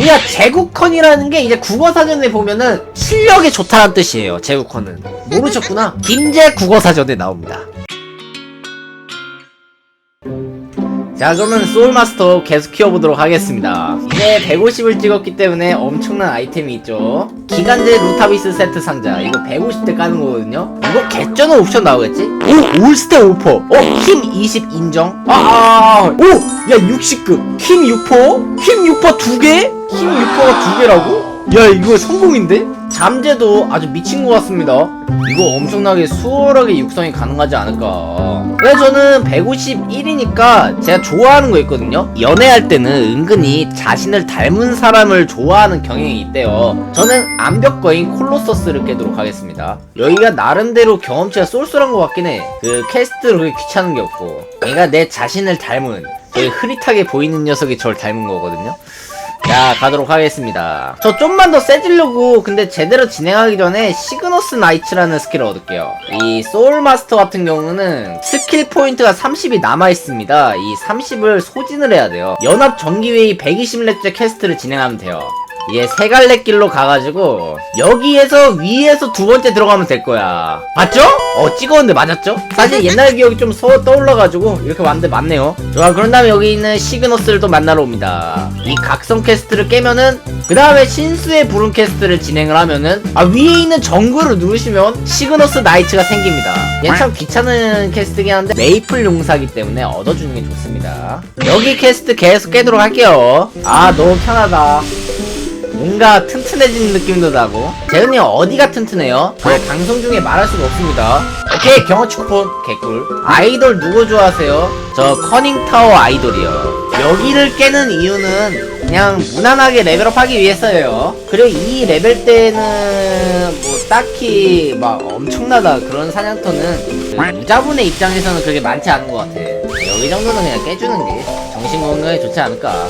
그냥 제국컨이라는 게 이제 국어사전에 보면은 실력이 좋다는 뜻이에요. 제국컨은. 모르셨구나? 김제 국어사전에 나옵니다. 자 그러면 소울마스터 계속 키워보도록 하겠습니다 이제 150을 찍었기 때문에 엄청난 아이템이 있죠 기간제 루타비스 세트 상자 이거 150대 까는 거거든요 이거 개쩌는 옵션 나오겠지? 오! 올스테 오퍼 어? 힘20 인정? 아 아 아 오! 야 60급 힘 6퍼? 힘 6퍼 2개? 힘 6퍼가 2개라고? 야 이거 성공인데? 잠재도 아주 미친 것 같습니다. 이거 엄청나게 수월하게 육성이 가능하지 않을까. 왜 저는 151이니까 제가 좋아하는 거 있거든요. 연애할 때는 은근히 자신을 닮은 사람을 좋아하는 경향이 있대요. 저는 암벽거인 콜로서스를 깨도록 하겠습니다. 여기가 나름대로 경험치가 쏠쏠한 것 같긴 해그 퀘스트를 그렇게 귀찮은 게 없고. 얘가 내 자신을 닮은 흐릿하게 보이는 녀석이 저를 닮은 거거든요 자 가도록 하겠습니다. 저 좀만 더 세지려고 근데 제대로 진행하기 전에 시그너스 나이츠라는 스킬을 얻을게요. 이 소울마스터 같은 경우는 스킬 포인트가 30이 남아있습니다. 이 30을 소진을 해야 돼요. 연합 정기회의 120렙째 퀘스트를 진행하면 돼요 이게 세 갈래 길로 가가지고 여기에서 위에서 두 번째 들어가면 될 거야. 맞죠? 어 찍었는데 맞았죠? 사실 옛날 기억이 좀 서, 떠올라가지고 이렇게 왔는데 맞네요. 좋아 그런 다음에 여기 있는 시그너스를 또 만나러 옵니다. 이 각성 퀘스트를 깨면은 그 다음에 신수의 부름 퀘스트를 진행을 하면은 아 위에 있는 정글을 누르시면 시그너스 나이츠가 생깁니다. 얘참 귀찮은 퀘스트긴 한데 메이플 용사기 때문에 얻어주는 게 좋습니다. 여기 퀘스트 계속 깨도록 할게요. 아 너무 편하다 뭔가 튼튼해지는 느낌도 나고. 재현이 형 어디가 튼튼해요? 저 방송 중에 말할 수가 없습니다. 오케이 경험치 쿠폰 개꿀. 아이돌 누구 좋아하세요? 저 커닝타워 아이돌이요. 여기를 깨는 이유는 그냥 무난하게 레벨업 하기 위해서예요. 그리고 이 레벨 때는 뭐 딱히 막 엄청나다 그런 사냥터는 그 유자분의 입장에서는 그렇게 많지 않은 것 같아. 여기 정도는 그냥 깨주는 게 정신건강에 좋지 않을까.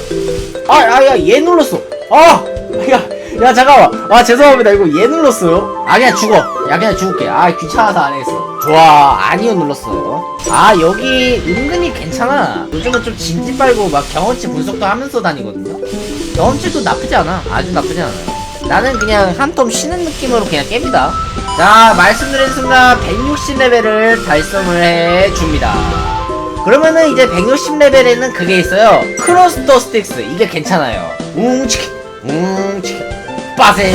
아아야 얘 눌렀어. 아 야, 야 잠깐만. 아 죄송합니다. 이거 얘 눌렀어요? 아 그냥 죽어. 야 그냥 죽을게. 아 귀찮아서 안 했어 좋아. 아니요 눌렀어 아 여기 은근히 괜찮아. 요즘은 좀 진지 빨고 막 경험치 분석도 하면서 다니거든요. 경험치도 나쁘지 않아. 아주 나쁘지 않아 나는 그냥 한텀 쉬는 느낌으로 그냥 깹니다. 자 말씀드린 순간 160레벨을 달성을 해줍니다. 그러면은 이제 160레벨에는 그게 있어요. 크로스터 스틱스. 이게 괜찮아요. 웅치키 웅치키 빠세.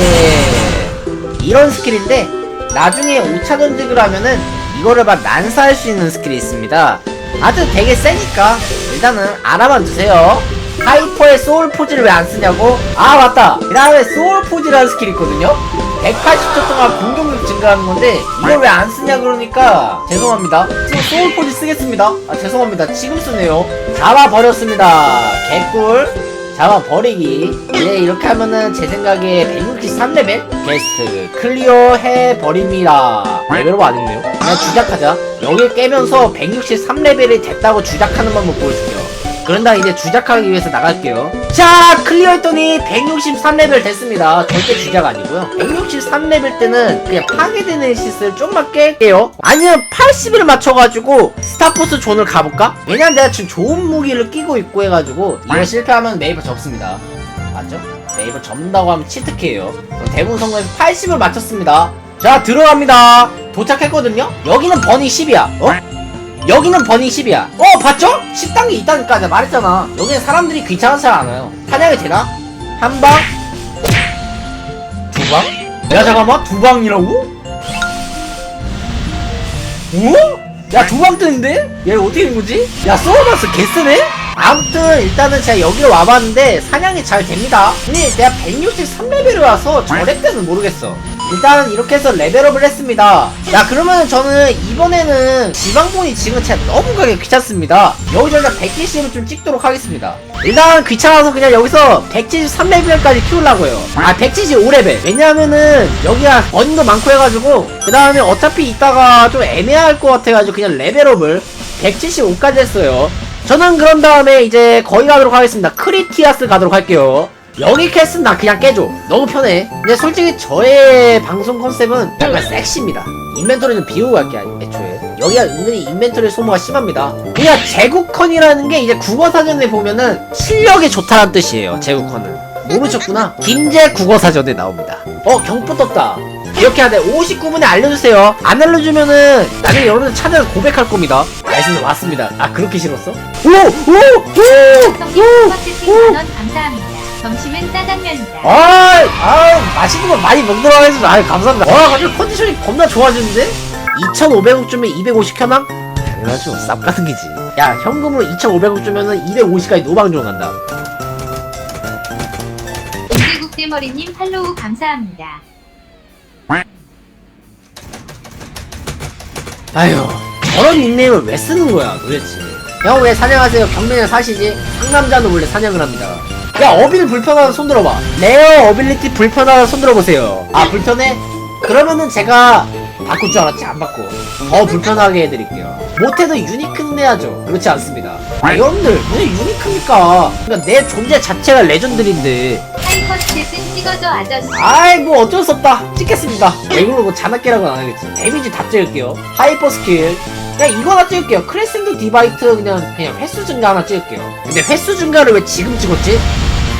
이런 스킬인데 나중에 5차 전직을 하면은 이거를 막 난사할 수 있는 스킬이 있습니다. 아주 되게 세니까 일단은 알아만 두세요. 하이퍼의 소울 포즈를 왜 안 쓰냐고? 아 맞다! 그 다음에 소울 포즈라는 스킬이 있거든요? 180초 동안 공격력 증가하는 건데 이걸 왜 안 쓰냐 그러니까 죄송합니다. 지금 소울 포즈 쓰겠습니다. 아 죄송합니다. 지금 쓰네요. 잡아버렸습니다. 개꿀 잡아 버리기. 이제 이렇게 하면은 제 생각에 163레벨 게스트 클리어 해버립니다. 레벨업 아닌데요? 그냥 주작하자. 여기 깨면서 163레벨이 됐다고 주작하는 방법 보여줄게요 그런 다음 이제 주작하기 위해서 나갈게요. 자 클리어했더니 163레벨 됐습니다. 절대 주작 아니고요. 163레벨 때는 그냥 파괴되는 시스를 좀만 깰게요. 아니면 80을 맞춰가지고 스타포스 존을 가볼까? 왜냐면 내가 지금 좋은 무기를 끼고 있고 해가지고 이걸 실패하면 네이버 접습니다. 맞죠? 네이버 접는다고 하면 치트키예요. 대부분 성공해서 80을 맞췄습니다. 자 들어갑니다. 도착했거든요? 여기는 버니 10이야. 어? 여기는 버닝 10이야 어 봤죠? 10단계 있다니까 내가 말했잖아 여기는 사람들이 귀찮아서 잘 안 와요 사냥이 되나? 한 방? 두 방? 야 잠깐만 두 방이라고? 어? 야두방 뜨는데? 야 이거 어떻게 된 거지? 야 소울마스 개쓰네? 아무튼 일단은 제가 여기로 와봤는데 사냥이 잘 됩니다. 근데 내가 163레벨을 와서 저랩 때는 모르겠어. 일단 이렇게 해서 레벨업을 했습니다. 야 그러면 저는 이번에는 지방본이 지금 제가 너무 가기 귀찮습니다. 여기저기다 170을 좀 찍도록 하겠습니다. 일단 귀찮아서 그냥 여기서 173레벨까지 키우려고요. 아 175레벨. 왜냐하면은 여기가 번도 많고 해가지고 그 다음에 어차피 이따가 좀 애매할 것 같아가지고 그냥 레벨업을 175까지 했어요 저는 그런 다음에 이제 거기 가도록 하겠습니다. 크리티아스 가도록 할게요. 여기 캐스는 나 그냥 깨줘. 너무 편해. 근데 솔직히 저의 방송 컨셉은 약간 섹시입니다. 인벤토리는 비우고 갈게 애초에. 여기가 은근히 인벤토리 소모가 심합니다. 그냥 제국컨이라는 게 이제 국어 사전에 보면은 실력이 좋다는 뜻이에요 제국컨은. 모르셨구나. 김제 국어 사전에 나옵니다. 어, 경포 떴다. 이렇게 하되 59분에 알려주세요. 안 알려주면은 나중에 여러분들 찾아서 고백할 겁니다. 알겠습니다. 왔습니다. 아, 그렇게 싫었어? 오! 오! 오! 성님 슈퍼채팅 만원 감사합니다. 점심은 짜장면이다. 아, 아, 맛있는 거 많이 먹도록 하겠습니다. 아, 감사합니다. 와, 갑자기 컨디션이 겁나 좋아지는데? 2,500억 주면 250 현황? 당연하죠. 쌉 같은 기지. 야, 현금으로 2,500억 주면은 250까지 노방종 간다. 김대국대머리님 팔로우 감사합니다. 아휴, 저런 닉네임을 왜 쓰는 거야, 도대체. 형, 왜 사냥하세요? 경매에 사시지? 상남자는 원래 사냥을 합니다. 야, 어빌 불편하다 손 들어봐. 레어 어빌리티 불편하다 손 들어보세요. 아, 불편해? 그러면은 제가 바꿀 줄 알았지, 안 바꿔. 더 불편하게 해드릴게요. 못해도 유니크는 해야죠. 그렇지 않습니다. 아, 여러분들, 왜 유니크입니까? 그러니까 내 존재 자체가 레전드인데. 하이퍼스탯은 찍어줘 아저씨. 아이 뭐 어쩔 수 없다 찍겠습니다 이걸로 뭐 잔악계라고는 안 하겠지 데미지 다 찍을게요 하이퍼 스킬 그냥 이거 하나 찍을게요 크레센드 디바이트 그냥 그냥 횟수 증가 하나 찍을게요 근데 횟수 증가를 왜 지금 찍었지?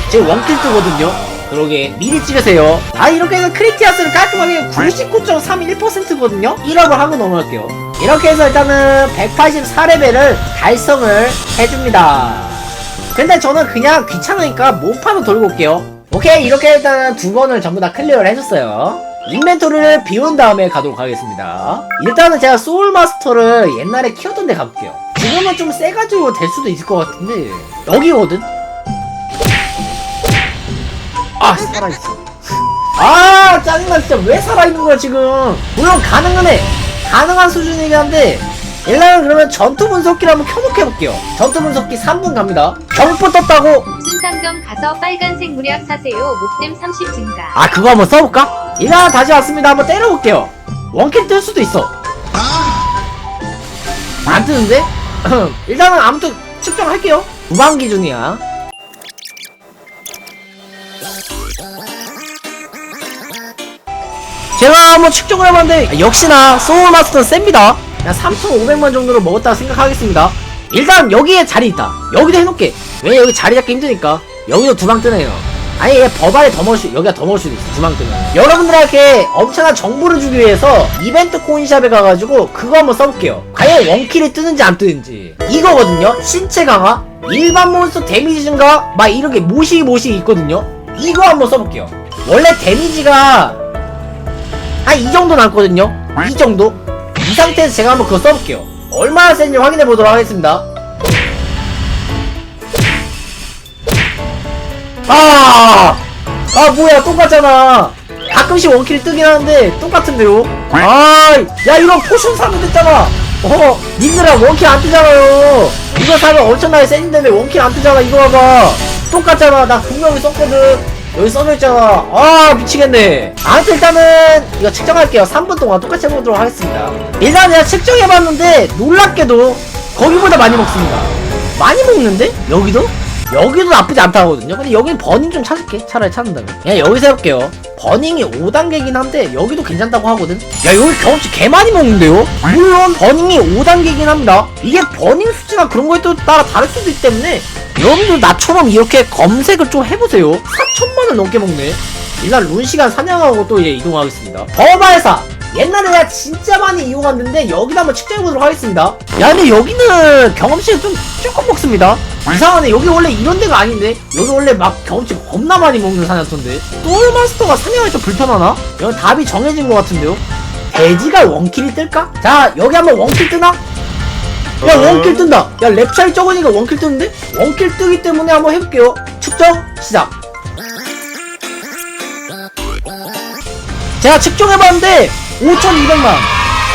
지금 원킬 뜨거든요 그러게. 미리 찍으세요. 아 이렇게 해서 크리티아스를 깔끔하게 99.31%거든요? 1업을 하고 넘어갈게요. 이렇게 해서 일단은 184레벨을 달성을 해줍니다. 근데 저는 그냥 귀찮으니까 몸판을 돌고 올게요. 오케이 이렇게 일단 두 번을 전부 다 클리어를 해줬어요. 인벤토리를 비운 다음에 가도록 하겠습니다. 일단은 제가 소울마스터를 옛날에 키웠던 데 가볼게요. 지금은 좀 세가지고 될 수도 있을 것 같은데 여기거든 아 살아있어. 아 짜증나 진짜. 왜 살아있는 거야 지금? 물론 가능은 해. 가능한 수준이긴 한데 일단은 그러면 전투 분석기를 한번 켜놓게 해볼게요. 전투 분석기 3분 갑니다. 경포 떴다고? 순상점 가서 빨간색 무약 사세요. 목댐 30 증가. 아 그거 한번 써볼까? 일단 다시 왔습니다. 한번 때려볼게요. 원킬 뜰 수도 있어. 안 뜨는데? 일단은 아무튼 측정할게요. 무방 기준이야 제가 한번 측정을 해봤는데 역시나 소울마스터는 셉니다. 그냥 3,500만 정도로 먹었다고 생각하겠습니다. 일단 여기에 자리 있다. 여기도 해놓게. 왜 여기 자리 잡기 힘드니까. 여기도 두 방 뜨네요. 아니 얘 법안에 더 먹을 수 여기가 더 먹을 수도 있어 두 방 뜨면. 여러분들에게 엄청난 정보를 주기 위해서 이벤트 코인샵에 가가지고 그거 한번 써볼게요. 과연 원킬이 뜨는지 안 뜨는지. 이거거든요. 신체 강화. 일반 몬스터 데미지 증가. 막 이렇게 모시기 모시기 있거든요 이거 한번 써볼게요. 원래 데미지가 한 이 정도 남거든요? 이 정도? 이 상태에서 제가 한번 그거 써볼게요. 얼마나 센지 확인해 보도록 하겠습니다. 아! 아 뭐야 똑같잖아. 가끔씩 원킬 뜨긴 하는데 똑같은데요 아, 야 이거 포션 사면 됐잖아. 어, 님들아 원킬 안 뜨잖아요. 이거 사면 엄청나게 센데 원킬 안 뜨잖아. 이거 봐봐 똑같잖아. 나 분명히 썼거든. 여기 써져 있잖아. 아 미치겠네. 아무튼 일단은 이거 측정할게요. 3분 동안 똑같이 해보도록 하겠습니다. 일단 내가 측정해봤는데 놀랍게도 거기보다 많이 먹습니다. 많이 먹는데? 여기도? 여기도 나쁘지 않다거든요. 근데 여기는 버닝 좀 찾을게. 차라리 찾는다면. 그냥 여기서 해볼게요. 버닝이 5단계긴 한데 여기도 괜찮다고 하거든. 야 여기 경험치 개 많이 먹는데요? 물론. 버닝이 5단계긴 합니다. 이게 버닝 수치나 그런 거에 또 따라 다를 수도 있기 때문에 여러분들 나처럼 이렇게 검색을 좀 해보세요. 4천만을 넘게 먹네. 일단 룬 시간 사냥하고 또 이제 이동하겠습니다. 버발사 옛날에 내가 진짜 많이 이용했는데 여기다 한번 측정해보도록 하겠습니다. 야 근데 여기는 경험치가 좀 조금 먹습니다 이상하네. 여기 원래 이런 데가 아닌데? 여기 원래 막 경험치 겁나 많이 먹는 사냥터인데? 소울마스터가 사냥이 좀 불편하나? 여기 답이 정해진 것 같은데요? 돼지가 원킬이 뜰까? 자 여기 한번 원킬 뜨나? 야 원킬 뜬다. 야 랩차이 적으니까 원킬 뜨는데? 원킬 뜨기 때문에 한번 해볼게요. 측정 시작. 제가 측정해봤는데 5,200만.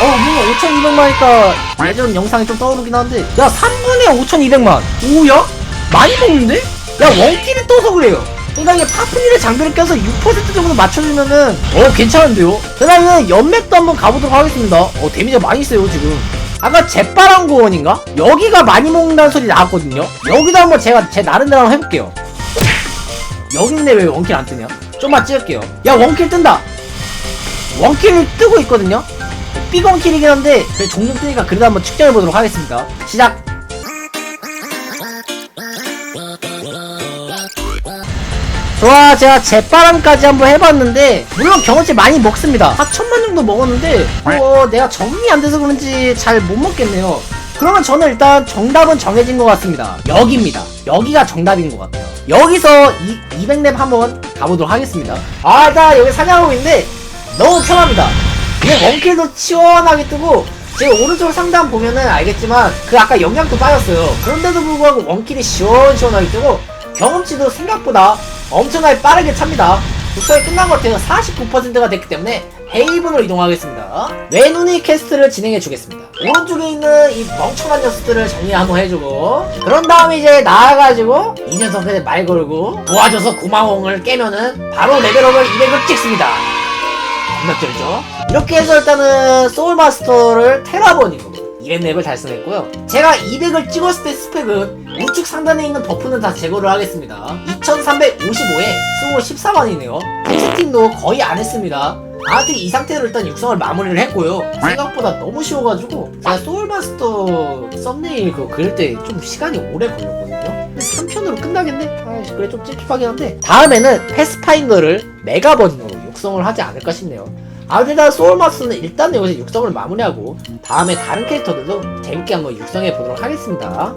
어 뭔가 5,200만이니까 예전 영상이 좀 떠오르긴 한데 야 3분에 5,200만 오야? 많이 먹는데? 야 원킬이 떠서 그래요 그러니까 이게 파프니를 장비를 껴서 6% 정도 맞춰주면은 어 괜찮은데요? 그 다음에 연맥도 한번 가보도록 하겠습니다 어 데미지가 많이 세요 지금 아까 재빠란 고원인가? 여기가 많이 먹는다는 소리 나왔거든요 여기도 한번 제가 제 나름대로 한번 해볼게요 여기인데 왜 원킬 안 뜨냐? 좀만 찍을게요 야 원킬 뜬다 원킬 뜨고 있거든요 삐건 킬이긴 한데 그래 종종 뜨니까 그래도 한번 측정해 보도록 하겠습니다. 시작! 좋아 제가 제바람까지 한번 해봤는데 물론 경험치 많이 먹습니다. 4천만 정도 먹었는데 어 내가 정리 안 돼서 그런지 잘 못 먹겠네요. 그러면 저는 일단 정답은 정해진 것 같습니다. 여기입니다. 여기가 정답인 것 같아요. 여기서 이, 200렙 한번 가보도록 하겠습니다. 아나 여기 사냥하고 있는데 너무 편합니다 이게 원킬도 시원하게 뜨고 제가 오른쪽 상단 보면은 알겠지만 그 아까 영양도 빠졌어요. 그런데도 불구하고 원킬이 시원시원하게 뜨고 경험치도 생각보다 엄청나게 빠르게 찹니다. 독서이 끝난 것 같아요. 49%가 됐기 때문에 헤이븐으로 이동하겠습니다. 외눈이 캐스트를 진행해 주겠습니다. 오른쪽에 있는 이 멍청한 녀석들을 정리 한번 해주고 그런 다음에 이제 나와가지고 이 녀석한테 말 걸고 도와줘서 고마워를 깨면은 바로 레벨업을 200을 찍습니다. 겁나 쩔죠? 이렇게 해서 일단은 소울마스터를 테라번이고 200렙을 달성했고요. 제가 200을 찍었을 때 스펙은 우측 상단에 있는 버프는 다 제거를 하겠습니다. 2355에 승호 14만이네요. 세팅도 거의 안 했습니다. 아무튼 이 상태로 일단 육성을 마무리를 했고요. 생각보다 너무 쉬워가지고 제가 소울마스터 썸네일 그거 그릴 때 좀 시간이 오래 걸렸거든요. 3편으로 끝나겠네? 아이씨 그래 좀 찝찝하긴 한데 다음에는 패스파인더를 메가 버전으로 육성을 하지 않을까 싶네요. 일단 소울마스는 일단 여기서 육성을 마무리하고 다음에 다른 캐릭터들도 재밌게 한번 육성해 보도록 하겠습니다.